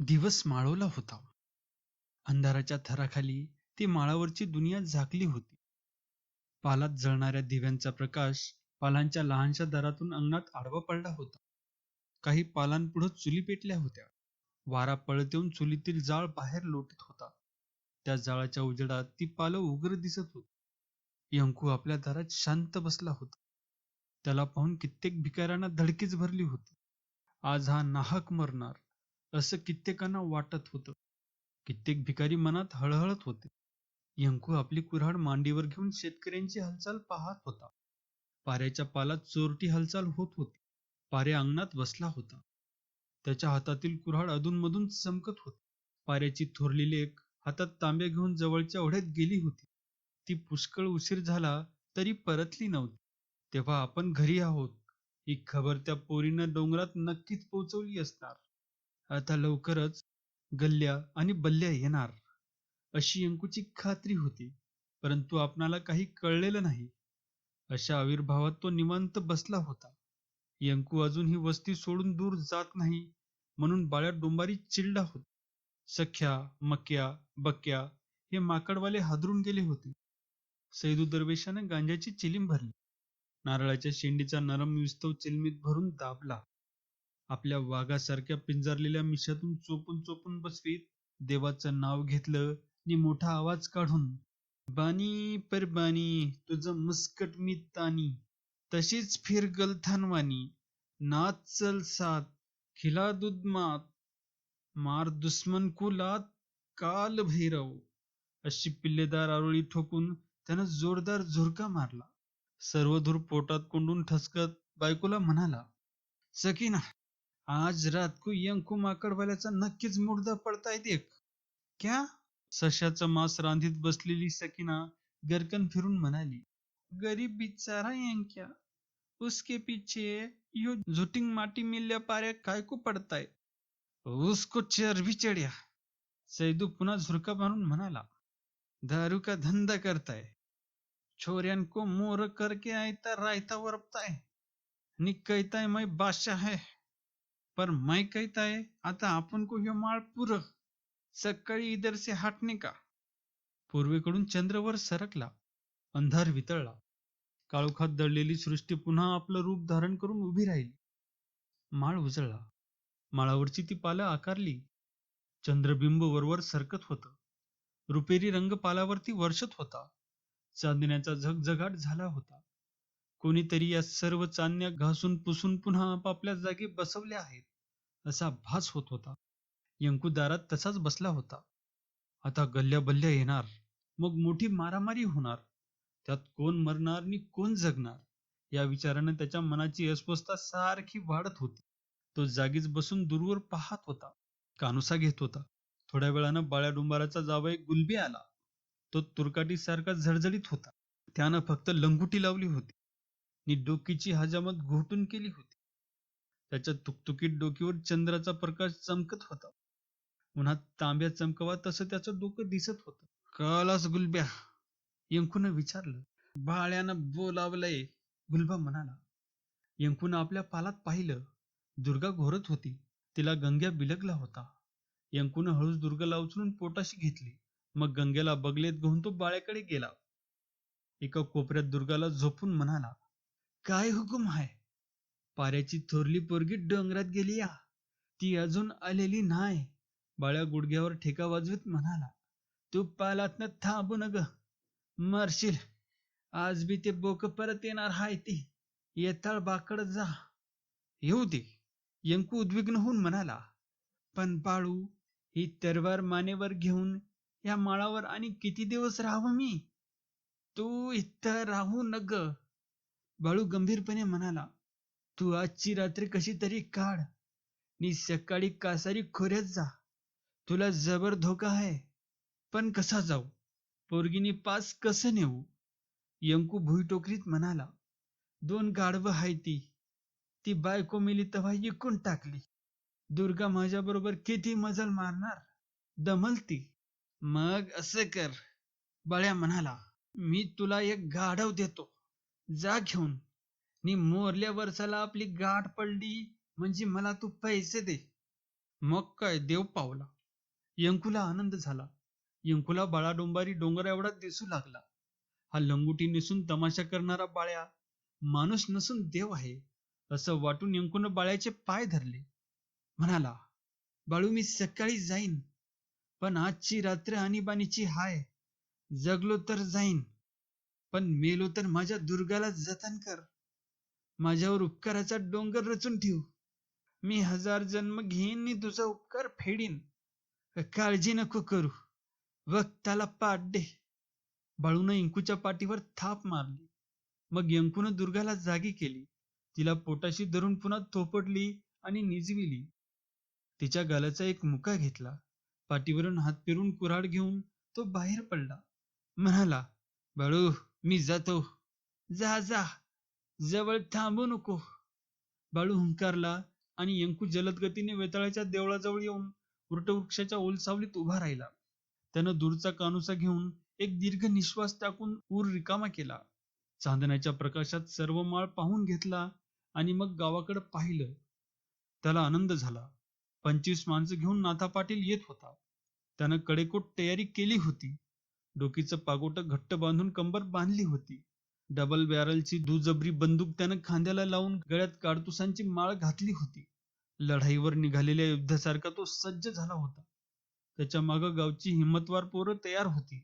दिवस माळवला होता. अंधाराच्या थराखाली ती माळावरची दुनिया झाकली होती. पालात जळणाऱ्या दिव्यांचा प्रकाश पालांच्या लहानशा दारातून अंगणात आडवा पडला होता. काही पालांपुढं चुली पेटल्या होत्या. वारा पळत येऊन चुलीतील जाळ बाहेर लोटत होता. त्या जाळाच्या उजेडात ती पालं उग्र दिसत होती. यंकू आपल्या दारात शांत बसला होता. त्याला पाहून कित्येक भिकाऱ्यांना धडकीच भरली होती. आज हा नाहक मरणार. असं कित्येकांना वाटत होतं. कित्येक भिकारी मनात हळहळत होते. यंकू आपली कुऱ्हाड मांडीवर घेऊन शेतकऱ्यांची हालचाल पाहत होता. पाऱ्याच्या पालात चोरटी हालचाल होत होती. पारे अंगणात बसला होता. त्याच्या हातातील कुऱ्हाड अधूनमधून चमकत होती. पाऱ्याची थोरली लेक हातात तांबे घेऊन जवळच्या ओढ्यात गेली होती. ती पुष्कळ उशीर झाला तरी परतली नव्हती. तेव्हा आपण घरी आहोत. ही खबर त्या पोरीनं डोंगरात नक्कीच पोहोचवली असणार. आता लवकरच गल्ल्या आणि बल्ल्या येणार अशी अंकूची खात्री होती. परंतु आपणाला काही कळलेलं नाही. अशा आविर्भावात तो निवांत बसला होता. यंकू अजून ही वस्ती सोडून दूर जात नाही म्हणून बाळ्या डोंबारी चिडला होता. सख्या मक्या बक्या हे माकडवाले हादरून गेले होते. सैदू दरवेशाने गांजाची चिलीम भरली. नारळाच्या शेंडीचा नरम विस्तव चिलमीत भरून दाबला. आपल्या वाघासारख्या पिंजरलेल्या मिशातून चोपून चोपून बसवीत. देवाचं नाव घेतलं आणि मोठा आवाज काढून बानी पर बानी तुझं मुस्कट मी तानी. तशीच फिर गलथानवानी नाच चल सात खिला दूध मात. मार दुश्मन कुलात काल भैरव. अशी पिल्लेदार आरोळी ठोकून त्यानं जोरदार झुरका मारला. सर्वधूर पोटात कोंडून ठसकत बायकोला म्हणाला सकीना आज रात को यंकू माकडवाल्याचा नक्कीच मुर्दा पडताय देख क्या? सशाचं मांस रांधीत बसलेली सकीना गरकन फिरून म्हणाली गरीब बिचारा यंक्या उसके पीछे यो झुटिंग माटी मिल्या पारे काय को पडताय? उसको चरबी चढ्या सैदू पुन्हा झुरका मारून म्हणाला दारू का धंदा करताय? छोऱ्यांको मोर करके आयता रायता वरपताय. नि कैताय मैं बादशाह है. पर मैं कहता है आता आपण को ह्यो माळ पुर सकाळी इधर से हटणे का। पूर्वेकडून चंद्रवर सरकला अंधार वितळला। काळोखात दडलेली सृष्टी पुन्हा आपलं रूप धारण करून उभी राहिली। माळ उजळला माळावरची ती पालं आकारली चंद्रबिंब वरवर सरकत होत रुपेरी रंग पालावरती वर्षत होता चांदण्याचा झगझगाट झाला होता। कोणीतरी या सर्व चांदण्या घासून पुसून पुन्हा आपापल्या जागी बसवल्या आहेत। असा भास होत होता. यंकुदारात तसाच बसला होता. आता गल्ल्याबल्ल्या येणार. मग मोठी मारामारी होणार. त्यात कोण मरणार आणि कोण जगणार? या विचारानं त्याच्या मनाची अस्वस्थता सारखी वाढत होती. तो जागीच बसून दूरवर पाहत होता. कानुसा घेत होता. थोड्या वेळानं बाळ्या डुंबाराचा जावई गुलबी आला. तो तुरकाटी सारखा झडझडीत होता. त्यानं फक्त लंगुटी लावली होती. आणि डोकीची हजामत घोटून केली होती. त्याच्या तुकतुकीत डोकीवर चंद्राचा प्रकाश चमकत होता. उन्हात तांब्या चमकवा तसं त्याचं डोकं दिसत होत. कळालास गुलब्या यंकून विचारलं. बाळ्यानं बोलावलंय गुलबा म्हणाला. यंकून आपल्या पालात पाहिलं दुर्गा घोरत होती. तिला गंग्या बिलगला होता. यंकून हळूच दुर्गाला उचलून पोटाशी घेतली. मग गंगेला बगलेत घेऊन तो बाळ्याकडे गेला. एका कोपऱ्यात दुर्गाला झोपून म्हणाला काय हुकुम आहे पाऱ्याची थोरली पोरगी डोंगरात गेली या. ती अजून आलेली नाही बाळ्या गुडघ्यावर ठेका वाजवीत म्हणाला तू पालातनं थांबू न ग मरशील. आज बी ते बोक परत येणार हाय ती. येताळ बाकड जा. येऊ दे. यंकू उद्विग्न होऊन म्हणाला पण बाळू ही तरवार मानेवर घेऊन या माळावर आणि किती दिवस राहावं मी? तू इथं राहू न ग बाळू गंभीरपणे म्हणाला तू आजची रात्री कशी तरी काढ. नी सकाळी कासारी खोऱ्यात जा. तुला जबर धोका आहे. पण कसा जाऊ? पोरगीनी पास कसं नेऊ? यंकू भुईटोकरीत म्हणाला दोन गाढवं हाय ती. ती बायको मिली तेव्हा इकून टाकली. दुर्गा माझ्याबरोबर किती मजल मारणार? दमल ती. मग असं कर बळ्या म्हणाला. मी तुला एक गाढव देतो. जा घेऊन. नि मोरल्या वर्षाला आपली गाठ पडली म्हणजे मला तू पैसे दे. मग काय देव पावला. यंकुला आनंद झाला. यंकुला बाळा डोंबारी डोंगर एवढा दिसू लागला. हा लंगुटी नसून तमाशा करणारा बाळ्या माणूस नसून देव आहे असं वाटून यंकून बाळ्याचे पाय धरले. म्हणाला बाळू मी सकाळी जाईन पण आजची रात्र आणीबाणीची हाय. जगलो तर जाईन पण मेलो तर माझ्या दुर्गाला जतन कर. माझ्यावर उपकाराचा डोंगर रचून ठेव. मी हजार जन्म घेईन मी तुझा उपकार फेडीन. काळजी नको करू. वक्ताला पाठ दे. बाळूनं इंकूच्या पाठीवर थाप मारली. मग यंकून दुर्गाला जागी केली. तिला पोटाशी धरून पुन्हा थोपटली आणि निजविली. तिच्या गालाचा एक मुका घेतला. पाठीवरून हात फिरून कुऱ्हाड घेऊन तो बाहेर पडला. म्हणाला बाळू मी जातो. जा जा. जवळ थांबू नको. बाळू हुंकारला आणि यंकू जलद गतीने वेताळाच्या देवळाजवळ येऊन वृटवृक्षाच्या ओलसावलीत उभा राहिला. त्यानं दूरचा कानुसा घेऊन एक दीर्घ निश्वास टाकून ऊर रिकामा केला. चांदण्याच्या प्रकाशात सर्व माळ पाहून घेतला आणि मग गावाकडे पाहिलं. त्याला आनंद झाला. पंचवीस माणसं घेऊन नाथा पाटील येत होता. त्यानं कडेकोट तयारी केली होती. डोकीचं पागोटं घट्ट बांधून कंबर बांधली होती. डबल बॅरलची दुजबरी बंदूक त्यानं खांद्याला लावून गळ्यात काडतुसांची माळ घातली होती. लढाईवर निघालेल्या युद्धासारखा तो सज्ज झाला होता. त्याच्या मागं गावची हिंमतवार पोरं तयार होती.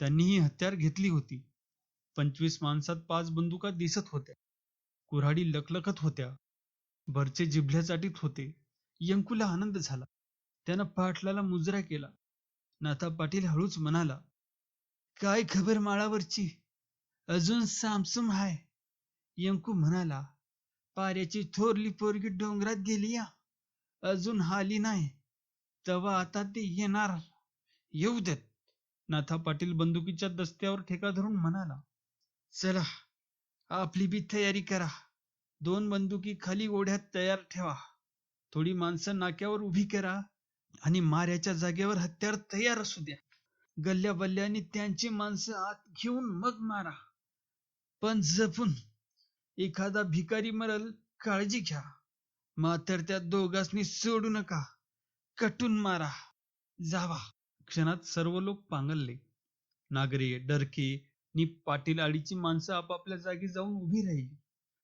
त्यांनीही हत्यार घेतली होती. पंचवीस माणसात पाच बंदुका दिसत होत्या. कुऱ्हाडी लखलखत होत्या. भरचे जिभल्या चाटीत होते. यंकुला आनंद झाला. त्यानं पाटलाला मुजरा केला. नाथा पाटील हळूच म्हणाला काय खबर माळावरची? अजून सामसूम हाय. यंकू म्हणाला पाऱ्याची थोरली पोरगी डोंगरात गेली या. अजून हाली नाही. तवा आता ते येणार. येऊ देत. नाथा पाटील बंदुकीच्या दस्त्यावर ठेका धरून म्हणाला चला आपली बी तयारी करा. दोन बंदुकी खाली ओढ्यात तयार ठेवा. थोडी माणसं नाक्यावर उभी करा आणि माऱ्याच्या जागेवर हत्यार तयार असू द्या. गल्ल्या बल्ल्याने त्यांची माणसं आत घेऊन मग मारा. पण जपून एखादा भिकारी मरल काळजी घ्या. मात्र त्या दोघांनी सोडू नका. कटून मारा. जावा. क्षणात सर्व लोक पांगलले. नागरे डरके नि पाटील आडीची माणसं आपापल्या जागी जाऊन उभी राहिली.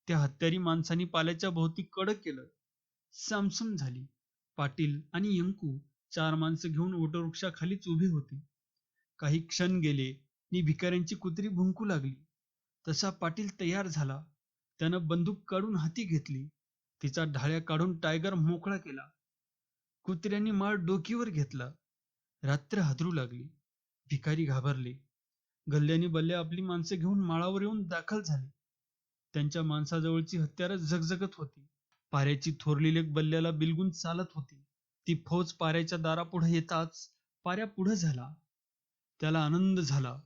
त्या हत्यारी माणसांनी पाल्याच्या भोवती कडक केलं. सामसूम झाली. पाटील आणि यंकू चार माणसं घेऊन वटवृक्षाखालीच उभी होती. काही क्षण गेले नि भिकाऱ्यांची कुत्री भुंकू लागली. तसा पाटील तयार झाला. त्यानं बंदूक काढून हाती घेतली. तिचा ढाळ्या काढून टायगर मोकळा केला. कुत्र्यांनी माळ डोकीवर घेतला. रात्र हादरू लागली. भिकारी घाबरले. गल्ल्यानी बल्ल्या आपली माणसं घेऊन माळावर येऊन दाखल झाले. त्यांच्या माणसाजवळची हत्यारं झगझगत होती. पाऱ्याची थोरली लेक बल्ल्याला बिलगून चालत होती. ती फौज पाऱ्याच्या दारापुढे येताच पाऱ्या पुढे झाला. त्याला आनंद झाला.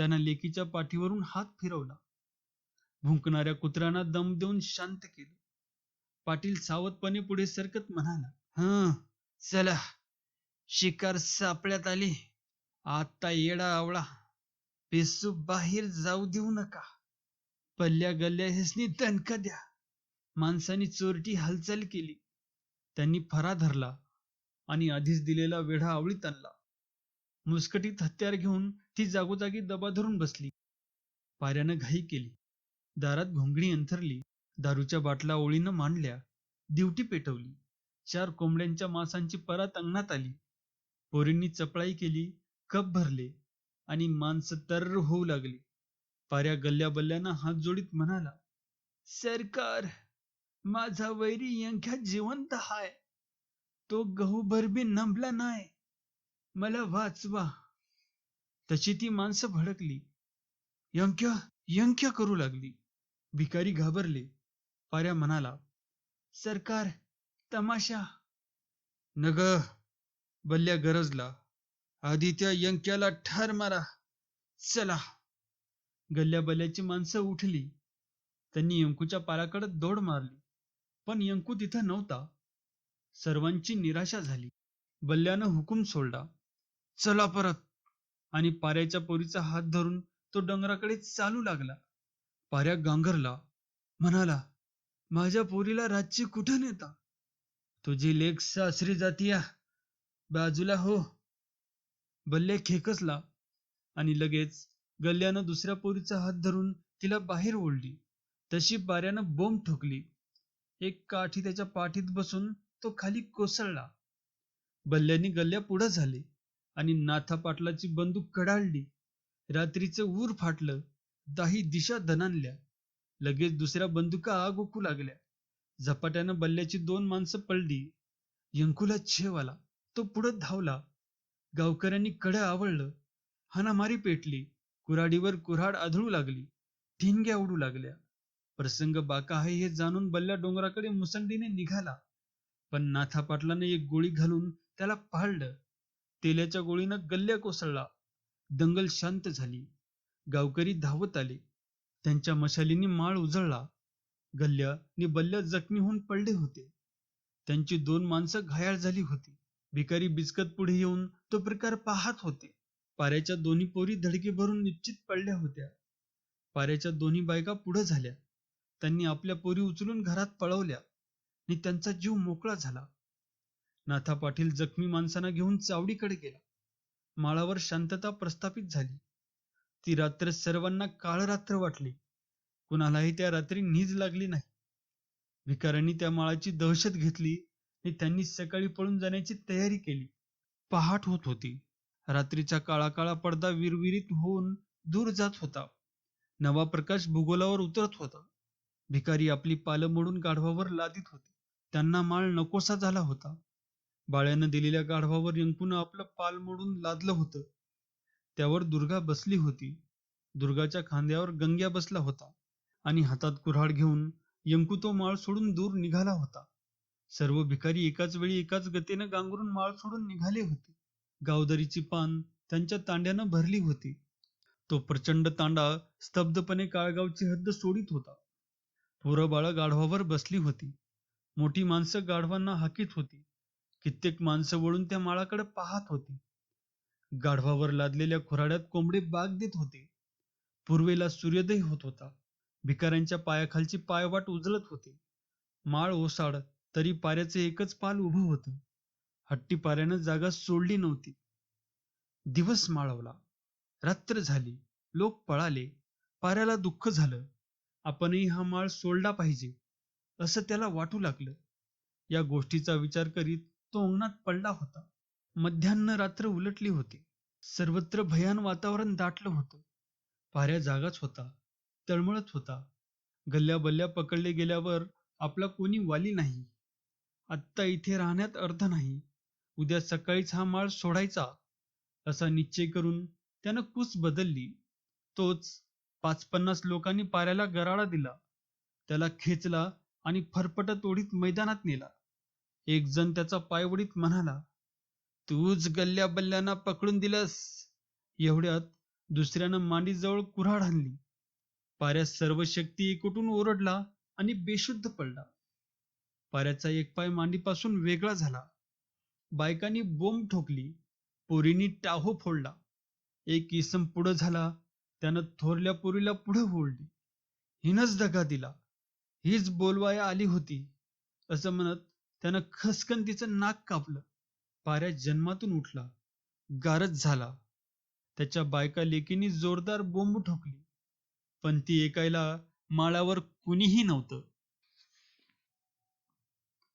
त्यानं लेकीच्या पाठीवरून हात फिरवला. भुंकणाऱ्या कुत्र्यांना दम देऊन शांत केलं. पाटील सावधपणे पुढे सरकत म्हणाला हं चला. शिकार सापड्यात आली. आता येडा आवळा. पेसू बाहेर जाऊ देऊ नका. पल्ल्या गल्ल्या हेसनी दणका द्या. माणसानी चोरटी हालचाल केली. त्यांनी फरा धरला आणि आधीच दिलेला वेढा आवळीत आणला मुस्कटीत हत्यार घेऊन ती जागोजागी दबा धरून बसली. पाऱ्यानं घाई केली. दारात घोंगडी अंथरली. दारूच्या बाटला ओळीनं मांडल्या. दिवटी पेटवली. चार कोंबड्यांच्या मांसांची परात अंगणात आली. पोरींनी चपळाई केली कप भरले आणि माणसं तर्र होऊ लागली. पाऱ्या गल्ल्या बल्ल्यानं हात जोडीत म्हणाला सरकार माझा वैरी यंख्या जिवंत हाय. तो गहू भरबी नंबला नाही मला वाचवा. तशी ती माणसं भडकली. यंक्य यंक्य करू लागली. भिकारी घाबरले. पाऱ्या म्हणाला सरकार तमाशा. नग बल्ल्या गरजला. आधी त्या यंक्याला ठार मारा. चला. गल्ल्या बल्ल्याची माणसं उठली. त्यांनी यंकूच्या पाराकडे दौड मारली. पण यंकू तिथं नव्हता. सर्वांची निराशा झाली. बल्ल्यानं हुकूम सोडला. चला परत. आणि पाऱ्याच्या पोरीचा हात धरून तो डोंगराकडे चालू लागला. पाऱ्या गांगरला म्हणाला माझ्या पोरीला रातची कुठं नेता? तुझी लेख सासरी जातीया. बाजूला हो. बल्ले खेकसला आणि लगेच गल्ल्यानं दुसऱ्या पोरीचा हात धरून तिला बाहेर ओढली. तशी पाऱ्यानं बोंब ठोकली. एक काठी त्याच्या पाठीत बसून तो खाली कोसळला. बल्ल्यानी गल्ल्या पुढं झाले. आणि नाथा पाटलाची बंदूक कडाळली रात्रीचं ऊर फाटलं दाही दिशा धनानल्या. लगेच दुसऱ्या बंदुका आग ओकू लागल्या. झपाट्यानं बल्ल्याची दोन माणसं पडली. यंकुला छेव आला तो पुढं धावला. गावकऱ्यांनी कडं आवळलं हाणामारी पेटली कुऱ्हाडीवर कुऱ्हाड आधळू लागली ठिणग्या उडू लागल्या. प्रसंग बाका आहे हे जाणून बल्ल्या डोंगराकडे मुसंडीने निघाला. पण नाथा पाटलाने एक गोळी घालून त्याला पाळलं. तेल्याच्या गोळीनं गल्ल्या कोसळला. दंगल शांत झाली. गावकरी धावत आले. त्यांच्या मशालीने माळ उजळला. गल्ल्या नि बल्ल्या जखमी होऊन पडले होते. त्यांची दोन माणसं घायाळ झाली होती. भिकारी बिचकत पुढे येऊन तो प्रकार पाहत होते. पाऱ्याच्या दोन्ही पोरी धडके भरून निश्चित पडल्या होत्या. पाऱ्याच्या दोन्ही बायका पुढे झाल्या. त्यांनी आपल्या पोरी उचलून घरात पळवल्या. आणि त्यांचा जीव मोकळा झाला. नाथा पाटील जखमी माणसांना घेऊन चावडीकडे गेला. माळावर शांतता प्रस्थापित झाली. ती रात्र सर्वांना काळ रात्र वाटली. कुणालाही त्या रात्री नीज लागली नाही. भिकाऱ्यांनी त्या माळाची दहशत घेतली आणि त्यांनी सकाळी पळून जाण्याची तयारी केली. पहाट होत होती. रात्रीचा काळा काळा पडदा विरविरीत होऊन दूर जात होता. नवा प्रकाश भूगोलावर उतरत होता. भिकारी आपली पालं मोडून गाढवावर लादित होते. त्यांना माळ नकोसा झाला होता. बाळ्यानं दिलेल्या गाढवावर यंकून आपलं पाल मोडून लादलं होतं. त्यावर दुर्गा बसली होती. दुर्गाच्या खांद्यावर गंग्या बसला होता आणि हातात कुऱ्हाड घेऊन यंकू तो माळ सोडून दूर निघाला होता. सर्व भिकारी एकाच वेळी एकाच गतीनं गांगरून माळ सोडून निघाले होते. गावदरीची पान त्यांच्या तांड्यानं भरली होती. तो प्रचंड तांडा स्तब्धपणे काळगावची हद्द सोडित होता. पोरं बाळं गाढवावर बसली होती. मोठी माणसं गाढवांना हाकीत होती. कित्येक माणसं वळून त्या माळाकडे पाहत होती. गाढवावर लादलेल्या खुराड्यात कोंबडे बाग देत होते. पूर्वेला सूर्योदय होत होता. भिकाऱ्यांच्या पायाखालची पायवाट उजळत होती. माळ ओसाड तरी पाऱ्याचे एकच पाल उभं होतं. हट्टी पाऱ्यानं जागा सोडली नव्हती. दिवस माळवला. रात्र झाली. लोक पळाले. पाऱ्याला दुःख झालं. आपणही हा माळ सोडला पाहिजे असं त्याला वाटू लागलं. या गोष्टीचा विचार करीत तो अंगणात पडला होता. मध्यान्ह रात्र उलटली होती. सर्वत्र भयान वातावरण दाटलं होतं. पाऱ्या जागाच होता. तळमळत होता. गल्ल्या बल्ल्या पकडले गेल्यावर आपला कोणी वाली नाही. आत्ता इथे राहण्यात अर्थ नाही. उद्या सकाळीच हा माळ सोडायचा. असा निश्चय करून त्यानं कूस बदलली. तोच पाच पन्नास लोकांनी पाऱ्याला गराळा दिला. त्याला खेचला आणि फरफटत ओढीत मैदानात नेला. एक जण त्याचा पायवडीत म्हणाला तूच गल्ल्या बल्ल्यांना पकडून दिलंस. एवढ्यात दुसऱ्यानं मांडीजवळ कुऱ्हाड आणली. पाऱ्या सर्व शक्ती एकवटून ओरडला आणि बेशुद्ध पडला. पाऱ्याचा एक पाय मांडीपासून वेगळा झाला. बायकांनी बोंब ठोकली पोरीनी टाहो फोडला. एक इसम पुढं झाला त्यानं थोरल्या पोरीला पुढं ओढली हिनच दगा दिला. हीच बोलवाया आली होती असं म्हणत त्यानं खसकन तिचं नाक कापलं. पाऱ्या जन्मातून उठला. गारच झाला. त्याच्या बायका लेकींनी जोरदार बोंब ठोकली. पण ती ऐकायला माळावर कुणीही नव्हतं.